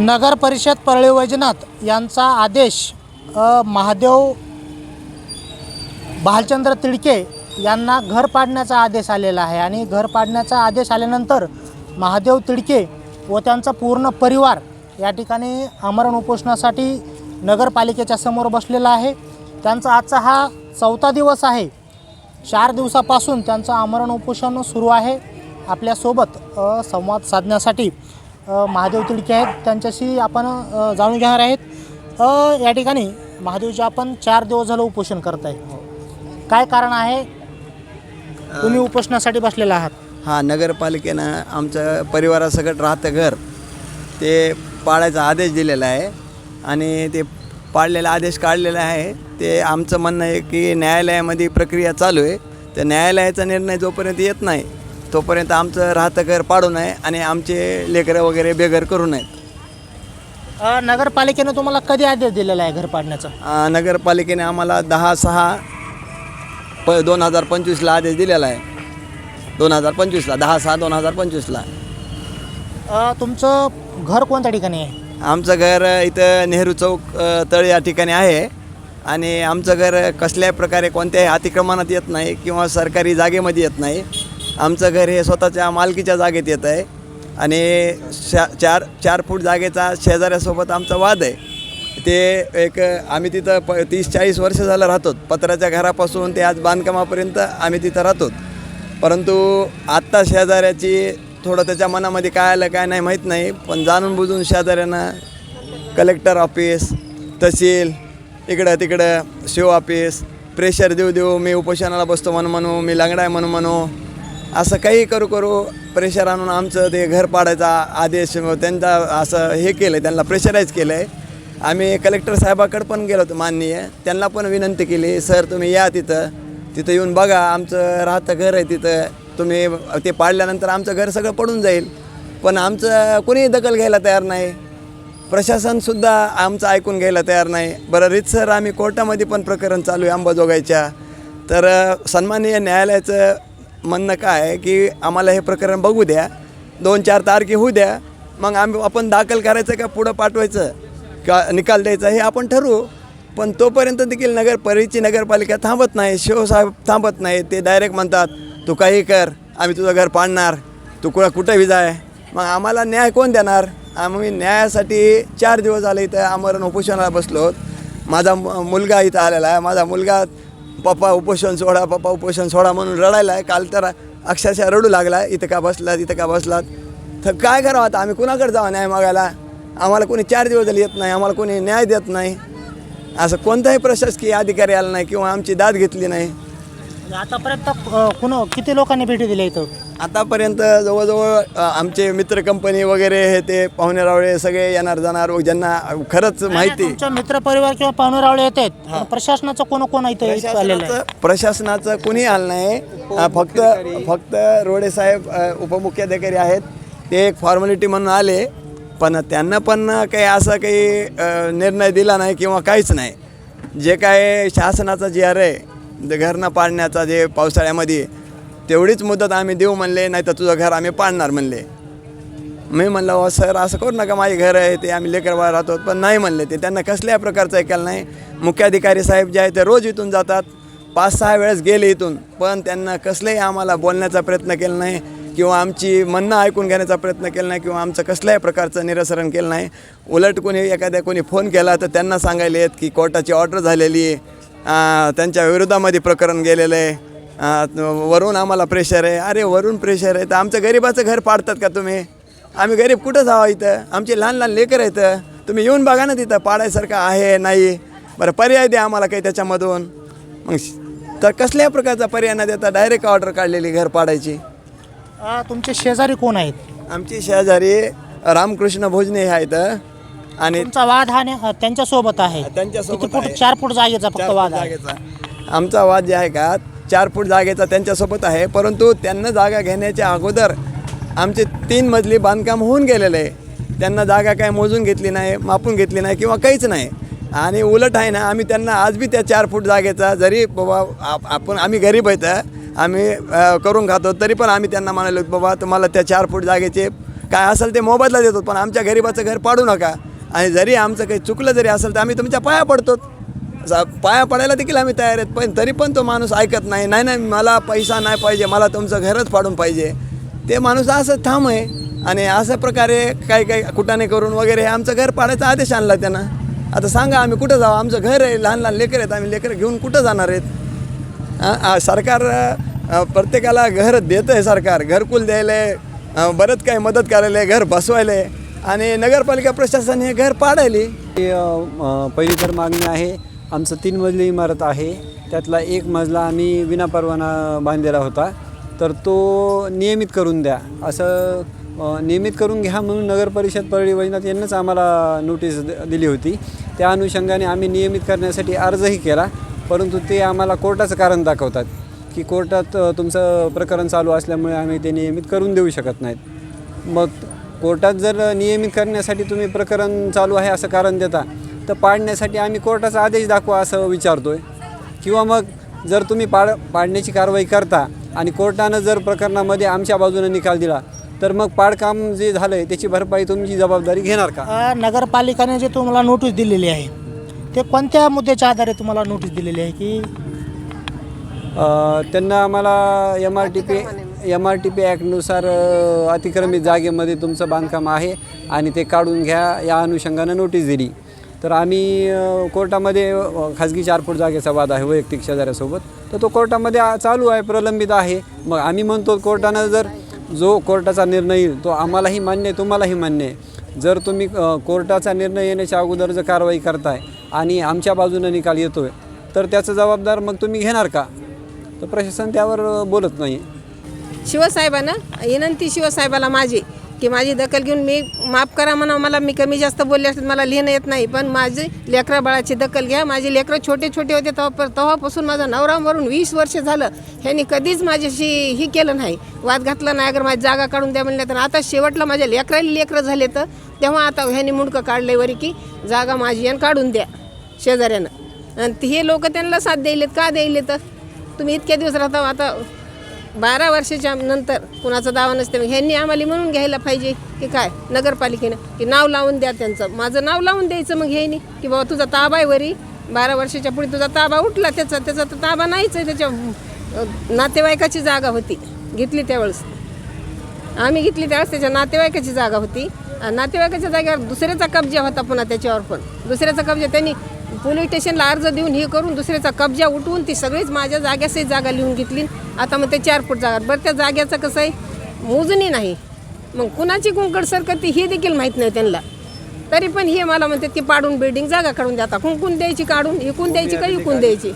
नगर परिषद परळी वैजनाथ यांचा आदेश महादेव भालचंद्र तिडके यांना घर पाडण्याचा आदेश आलेला आहे. आणि घर पाडण्याचा आदेश आल्यानंतर महादेव तिडके व त्यांचा पूर्ण परिवार या ठिकाणी आमरण उपोषणासाठी नगरपालिकेच्या समोर बसलेला आहे. त्यांचा आजचा हा चौथा दिवस आहे. चार दिवसापासून त्यांचं आमरण उपोषण सुरू आहे. आपल्यासोबत संवाद साधण्यासाठी महादेव तिडके आहेत. त्यांच्याशी आपण जाणून घेणार आहेत. या ठिकाणी महादेवजी आपण चार दिवस झालं उपोषण करताय काय कारण आहे? तुम्ही उपोषणासाठी बसलेला आहात. हा नगरपालिकेनं आमचं परिवारासकट राहतं घर. ते पाळायचा आदेश दिलेला आहे आणि ते पाळलेला आदेश काढलेला आहे. ते आमचं म्हणणं आहे की न्यायालयामध्ये प्रक्रिया चालू आहे. तर न्यायालयाचा निर्णय जोपर्यंत येत नाही तोपर्यंत आमचं राहतं घर पाडू नये आणि आमचे लेकरं वगैरे बेघर करू नयेत. अ, नगरपालिकेनं तुम्हाला कधी आदेश दिलेला आहे घर पाडण्याचा? नगरपालिकेने आम्हाला दहा सहा प दोन हजार पंचवीसला आदेश दिलेला आहे. दोन हजार पंचवीसला दहा सहा दोन हजार पंचवीसला. अ, तुमचं घर कोणत्या ठिकाणी आहे? आमचं घर इथं नेहरू चौक अ, तळ या ठिकाणी आहे. आणि आमचं घर कसल्याही प्रकारे कोणत्याही अतिक्रमणात येत नाही किंवा सरकारी जागेमध्ये येत नाही. आमचं घर हे स्वतःच्या मालकीच्या जागेत येत आहे. आणि शा चार चार फूट जागेचा शेजाऱ्यासोबत आमचा वाद आहे. ते एक आम्ही तिथं प तीस चाळीस वर्ष झालं राहतो पत्र्याच्या घरापासून ते आज बांधकामापर्यंत आम्ही तिथं राहतो परंतु आत्ता शेजाऱ्याची थोडं त्याच्या मनामध्ये काय आलं काय नाही माहीत नाही. पण जाणून बुजून शेजाऱ्यांना कलेक्टर ऑफिस तहसील इकडं तिकडं शिव ऑफिस प्रेशर देऊ देऊ मी उपोषणाला बसतो म्हणून म्हणू मी लंगडा आहे म्हणून म्हणू असं काही करू करू प्रेशर आणून आमचं ते घर पाडायचा आदेश त्यांचा असं हे केलं आहे त्यांना प्रेशराईज केलं आहे आम्ही कलेक्टर साहेबाकडे पण गेलो होतो माननीय. त्यांना पण विनंती केली सर तुम्ही या तिथं. तिथं येऊन बघा आमचं राहतं घर आहे तिथं. तुम्ही ते पाडल्यानंतर आमचं घर सगळं पडून जाईल. पण आमचं कोणीही दखल घ्यायला तयार नाही. प्रशासनसुद्धा आमचं ऐकून घ्यायला तयार नाही. बरं रीतसर आम्ही कोर्टामध्ये पण प्रकरण चालू आहे अंबाजोगाईच्या. तर सन्माननीय न्यायालयाचं म्हणणं काय आहे की आम्हाला हे प्रकरण बघू द्या. दोन चार तारखे होऊ द्या. मग आम्ही आपण दाखल करायचं का पुढं पाठवायचं? का निकाल द्यायचा हे आपण ठरवू. पण तोपर्यंत देखील नगर परिची नगरपालिका थांबत नाही शिवसाहेब थांबत नाही. ते डायरेक्ट म्हणतात तू काही कर आम्ही तुझं घर पाडणार. तू कुठं कुठं विजाय मग आम्हाला न्याय कोण देणार? आम्ही न्यायासाठी चार दिवस झाले इथं आमरण उपोषणाला बसलो माझा मुलगा इथं आलेला आहे. माझा मुलगा पप्पा उपोषण सोडा पप्पा उपोषण सोडा म्हणून रडायला आहे काल तर अक्षरशः रडू लागला इथं का बसलात इथं का बसलात? तर काय करावं आता? आम्ही कुणाकडे जावं न्याय मागायला? आम्हाला कोणी चार दिवस येत नाही आम्हाला कोणी न्याय देत नाही. असं कोणताही प्रशासकीय अधिकारी आला नाही किंवा आमची दाद घेतली नाही. आतापर्यंत कुणा कुण किती लोकांनी भेटी दिल्या इथं? आतापर्यंत जवळजवळ आमचे मित्र कंपनी वगैरे हे ते पाहुणे रावळे सगळे येणार जाणार ज्यांना खरंच माहिती. तुमच्या मित्र परिवार किंवा पाहुणेरावळे येत आहेत प्रशासनाचं कोण कोण इथं इथं आलेलं आहे? प्रशासनाचं प्रशासनाचं कुणी आलं नाही. अ, फक्त फक्त रोडे साहेब उपमुख्याधिकारी आहेत. ते एक फॉर्मॅलिटी म्हणून आले पण त्यांना पण काही असं काही निर्णय दिला नाही किंवा काहीच नाही. जे काय शासनाचा जी आर आहे घरनं पाडण्याचा जे पावसाळ्यामध्ये तेवढीच मुदत आम्ही देऊ म्हणले नाही तर तुझं घर आम्ही पाडणार म्हणले. मी म्हणलं "अहो सर असं करू नका माझे घर आहे ते आम्ही लेकरबाळ राहतो. पण नाही म्हणले ते. त्यांना कसल्याही प्रकारचं ऐकायला नाही. मुख्याधिकारी साहेब जे आहे ते रोज इथून जातात. पाच सहा वेळेस गेले इथून पण त्यांना कसलंही आम्हाला बोलण्याचा प्रयत्न केला नाही किंवा आमची म्हणणं ऐकून घेण्याचा प्रयत्न केला नाही किंवा आमचं कसल्याही प्रकारचं निरसरण केलं नाही. उलट कोणी एखाद्या कोणी फोन केला तर त्यांना सांगायला येत की कोर्टाची ऑर्डर झालेली आहे. त्यांच्या विरोधामध्ये प्रकरण गेलेलं आहे. वरून आम्हाला प्रेशर आहे. अरे वरून प्रेशर आहे. तर आमचं गरिबाचं घर पाडतात का तुम्ही? आम्ही गरीब कुठं जावं इथं? आमचे लहान लहान लेकर आहेत. तुम्ही येऊन बघा ना तिथं पाडायसारखं आहे नाही. बरं पर्याय द्या आम्हाला काही त्याच्यामधून. मग तर कसल्याही प्रकारचा पर्याय न देता डायरेक्ट ऑर्डर काढलेली घर पाडायची? तुमचे शेजारी कोण आहेत? आमची शेजारी रामकृष्ण भोजने हे आहेत. आणि तुमचा वाद हा ने- त्यांच्यासोबत आहे. त्यांच्यासोबत. चार फूट जागेचा फक्त वाद जागेचा. आमचा वाद जे आहे का चार फूट जागेचा त्यांच्यासोबत आहे परंतु त्यांना जागा घेण्याच्या अगोदर आमचे तीन मजली बांधकाम होऊन गेलेलं. आहे त्यांना जागा काय मोजून घेतली नाही मापून घेतली नाही किंवा काहीच नाही. आणि उलट आहे ना आम्ही त्यांना आज बी त्या चार फूट जागेचा जरी बाबा आप- आपण आम्ही गरीब आहेत आम्ही करून खातो तरी पण आम्ही त्यांना म्हणालो बाबा तुम्हाला त्या चार फूट जागेचे काय असेल ते मोबदला देतो पण आमच्या गरिबाचं घर पाडू नका. आणि जरी आमचं काही चुकलं जरी असेल तर आम्ही तुमच्या पाया पडतो. जा पाया पडायला देखील आम्ही तयार आहेत पण तरी पण तो माणूस ऐकत नाही. नाही नाही मला पैसा नाही पाहिजे मला तुमचं घरच पाडून पाहिजे. ते माणूस असं ठाम आहे आणि अशा प्रकारे काही काही कुटाने करून वगैरे आमचं घर पाडायचा आदेश आणला त्यांना. आता सांगा आम्ही कुठं जाऊ? आमचं घर आहे लहान लहान लेकर आहेत. आम्ही लेकरं घेऊन कुठं जाणार आहेत? सरकार प्रत्येकाला घर देतं आहे सरकार. घरकुल द्यायला आहे, बरंच काही मदत करायला आहे, घर बसवायला. आहे. आणि नगरपालिका प्रशासन हे घर पाडायली. पहिली तर मागणी आहे आमचं तीन मजली इमारत आहे. त्यातला एक मजला आम्ही विनापरवाना बांधलेला होता. तर तो नियमित करून द्या. असं नियमित करून घ्या म्हणून नगर परिषद परळी वैजनाथ यांनीच आम्हाला नोटीस द- दिली होती. त्या अनुषंगाने आम्ही नियमित करण्यासाठी अर्जही केला. परंतु ते आम्हाला कोर्टाचं कारण दाखवतात की कोर्टात तुमचं प्रकरण चालू असल्यामुळे आम्ही ते नियमित करून देऊ शकत नाहीत. मग कोर्टात जर नियमित करण्यासाठी तुम्ही प्रकरण चालू आहे असं कारण देता तर पाडण्यासाठी आम्ही कोर्टाचा आदेश दाखवा असं विचारतोय. किंवा मग जर तुम्ही पाड पाडण्याची कारवाई करता आणि कोर्टानं जर प्रकरणामध्ये आमच्या बाजूने निकाल दिला तर मग पाडकाम जे झालं आहे त्याची भरपाई तुमची जबाबदारी घेणार का? नगरपालिकेने जे तुम्हाला नोटीस दिलेली आहे ते कोणत्या मुद्द्याच्या आधारे तुम्हाला नोटीस दिलेली आहे की? त्यांना आम्हाला M R T P M R T P ॲक्टनुसार अतिक्रमित जागेमध्ये तुमचं बांधकाम आहे आणि ते काढून घ्या या अनुषंगानं नोटीस दिली. तर आम्ही कोर्टामध्ये खाजगी चार फूट जागेचा वाद आहे वैयक्तिक शेजाऱ्यासोबत. तर तो कोर्टामध्ये चालू आहे प्रलंबित आहे. मग आम्ही म्हणतो कोर्टानं जर जो कोर्टाचा निर्णय येईल तो आम्हालाही मान्य आहे तुम्हालाही मान्य आहे. जर तुम्ही कोर्टाचा निर्णय येण्याच्या अगोदर जर कारवाई करताय आणि आमच्या बाजूनं निकाल येतोय तर त्याचं जबाबदार मग तुम्ही घेणार का? तर प्रशासन त्यावर बोलत नाही. शिवसाहेबांना विनंती शिवसाहेबाला माझी. की माझी दखल घेऊन मी माफ करा म्हणा मला मी कमी जास्त बोलले असते मला लिहिणं येत नाही. पण माझी लेकरा बाळाची दखल घ्या. माझे लेकरं छोटे छोटे होते तेव्हा तेव्हापासून माझा नवरा मरून वीस वर्ष झालं. ह्यांनी कधीच माझ्याशी ही केलं नाही. वाद घातला नाही. अगर माझी जागा काढून द्या म्हणल्या तर. आता शेवटला माझ्या लेकराला लेकरं झाले तर. तेव्हा आता ह्यांनी मुंडकं काढले वरी की जागा माझी आणि काढून द्या शेजाऱ्यानं. आणि हे लोक त्यांना साथ द्यायलेत. का द्यायले तर तुम्ही इतक्या दिवस राहता आता बारा वर्षाच्या नंतर कुणाचा दावा नसते मग ह्यांनी आम्हाला म्हणून घ्यायला पाहिजे की काय? नगरपालिकेनं की नाव लावून द्या त्यांचं. माझं नाव लावून द्यायचं मग ह्यांनी की बाबा तुझा ताबा आहे वरी. बारा वर्षाच्या पुढे तुझा ताबा उठला त्याचा त्याचा तर ताबा नाहीच आहे त्याच्या नातेवाईकाची जागा होती. घेतली त्यावेळेस. आम्ही घेतली त्यावेळेस त्याच्या नातेवाईकाची जागा होती. नातेवाईकाच्या जागेवर दुसऱ्याचा कब्जा होता पुन्हा त्याच्यावर पण. दुसऱ्याचा कब्जा त्यांनी पोलीस स्टेशनला अर्ज देऊन हे करून दुसऱ्याचा कब्जा उठवून ती सगळीच माझ्या जाग्यासही जागा लिहून घेतली. आता मग ते चार फूट जागा. बरं त्या जाग्याचं कसं आहे? मोजणी नाही. मग कुणाची कुंकड सरकती हे देखील माहीत नाही त्यांना. तरी पण हे मला म्हणते ती पाडून बिल्डिंग जागा काढून द्या आता. कुंकून द्यायची काढून इकून द्यायची का इकून द्यायची?